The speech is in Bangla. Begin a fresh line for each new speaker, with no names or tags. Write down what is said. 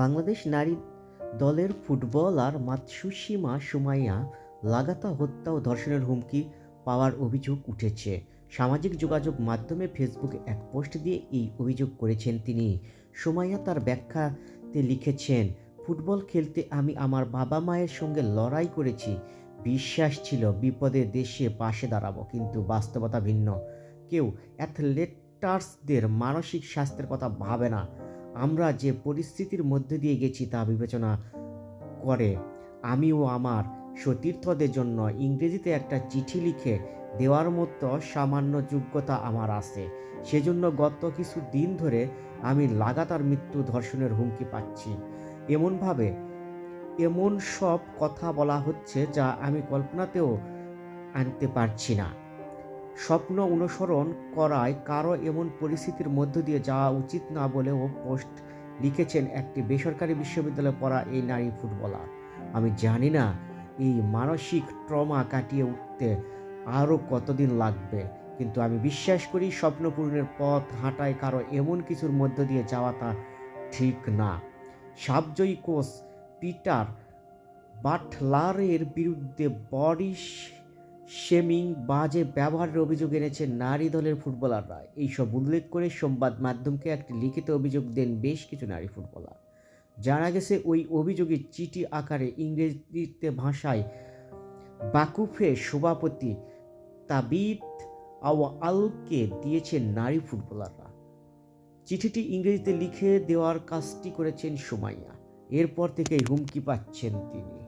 বাংলাদেশ নারী দলের ফুটবলার মাতসুসীমা সুমাইয়া লাগাতা হত্যা ও ধর্ষণের হুমকি পাওয়ার অভিযোগ উঠেছে। সামাজিক যোগাযোগ মাধ্যমে ফেসবুকে এক পোস্ট দিয়ে এই অভিযোগ করেছেন তিনি। সুমাইয়া তার ব্যাখ্যাতে লিখেছেন, ফুটবল খেলতে আমি আমার বাবা মায়ের সঙ্গে লড়াই করেছি। বিশ্বাস ছিল বিপদে দেশে পাশে দাঁড়াবো, কিন্তু বাস্তবতা ভিন্ন। কেউ অ্যাথলেটার্সদের মানসিক স্বাস্থ্যের কথা ভাবে না। আমরা যে পরিস্থিতির মধ্যে দিয়ে গেছি তা বিবেচনা করে আমিও আমার সতীর্থদের জন্য ইংরেজিতে একটা চিঠি লিখে দেওয়ার মতো সামান্য যোগ্যতা আমার আছে। সেজন্য গত কিছু দিন ধরে আমি লাগাতার মৃত্যু ধর্ষণের হুমকি পাচ্ছি। এমনভাবে এমন সব কথা বলা হচ্ছে যা আমি কল্পনাতেও আনতে পারছি না। স্বপ্ন অনুসরণ করায় কারও এমন পরিস্থিতির মধ্য দিয়ে যাওয়া উচিত না বলেও পোস্ট লিখেছেন একটি বেসরকারি বিশ্ববিদ্যালয়ে পড়া এই নারী ফুটবলার। আমি জানি না, এই মানসিক ট্রমা কাটিয়ে উঠতে আরও কতদিন লাগবে, কিন্তু আমি বিশ্বাস করি স্বপ্ন পূরণের পথ হাঁটায় কারও এমন কিছুর মধ্য দিয়ে যাওয়াটা ঠিক না। সাবজয়ী কোচ পিটার বাটলারের বিরুদ্ধে বডি শেমিং বাজে ব্যবহারের অভিযোগ এনেছে নারী দলের ফুটবলাররা। এইসব উল্লেখ করে সংবাদ মাধ্যমকে একটি লিখিত অভিযোগ দেন বেশ কিছু নারী ফুটবলার। জানা গেছে, ওই অভিযোগে চিঠি আকারে ইংরেজিতে ভাষায় বাকুফে সভাপতি তাবিদ আওয়ালকে দিয়েছেন নারী ফুটবলাররা। চিঠিটি ইংরেজিতে লিখে দেওয়ার কাজটি করেছেন সুমাইয়া। এরপর থেকেই হুমকি পাচ্ছেন তিনি।